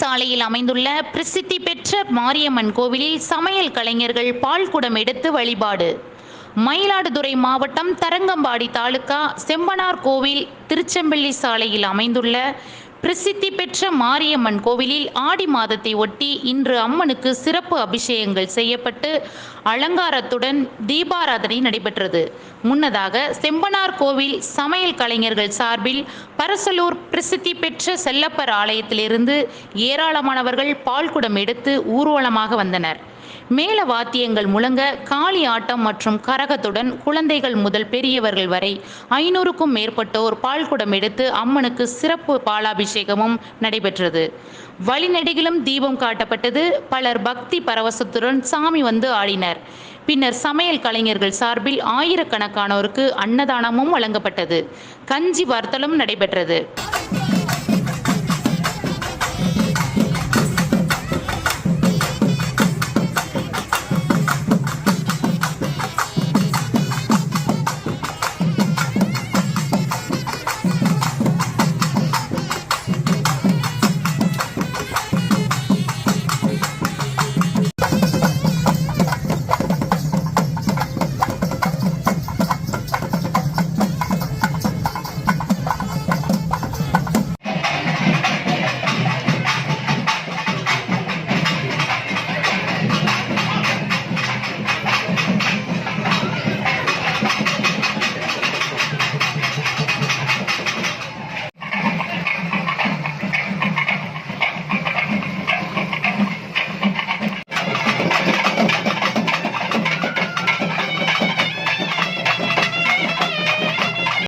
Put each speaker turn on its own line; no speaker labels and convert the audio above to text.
சாலையில் அமைந்துள்ள பிரசித்தி பெற்ற மாரியம்மன் கோவிலில் சமையல் கலைஞர்கள் பால்குடம் எடுத்து வழிபாடு. மயிலாடுதுறை மாவட்டம் தரங்கம்பாடி தாலுகா செம்பனார் கோவில் திருச்செம்பள்ளி சாலையில் அமைந்துள்ள பிரசித்தி பெற்ற மாரியம்மன் கோவிலில் ஆடி மாதத்தை ஒட்டி இன்று அம்மனுக்கு சிறப்பு அபிஷேகங்கள் செய்யப்பட்டு அலங்காரத்துடன் தீபாராதனை நடைபெற்றது. முன்னதாக செம்பனார் கோவில் சமையல் கலைஞர்கள் சார்பில் பரசலூர் பிரசித்தி பெற்ற செல்லப்பர் ஆலயத்திலிருந்து ஏராளமானவர்கள் பால்குடம் எடுத்து ஊர்வலமாக வந்தனர். மேல வாத்தியங்கள் முழங்க காளி ஆட்டம் மற்றும் கரகத்துடன் குழந்தைகள் முதல் பெரியவர்கள் வரை ஐநூறுக்கும் மேற்பட்டோர் பால்குடம் எடுத்து அம்மனுக்கு சிறப்பு பாலாபிஷேகமும் நடைபெற்றது. வழிநெடுகிலும் தீபம் காட்டப்பட்டது. பலர் பக்தி பரவசத்துடன் சாமி வந்து ஆடினர். பின்னர் சமையல் கலைஞர்கள் சார்பில் ஆயிரக்கணக்கானோருக்கு அன்னதானமும் வழங்கப்பட்டது. கஞ்சி வர்த்தலும் நடைபெற்றது.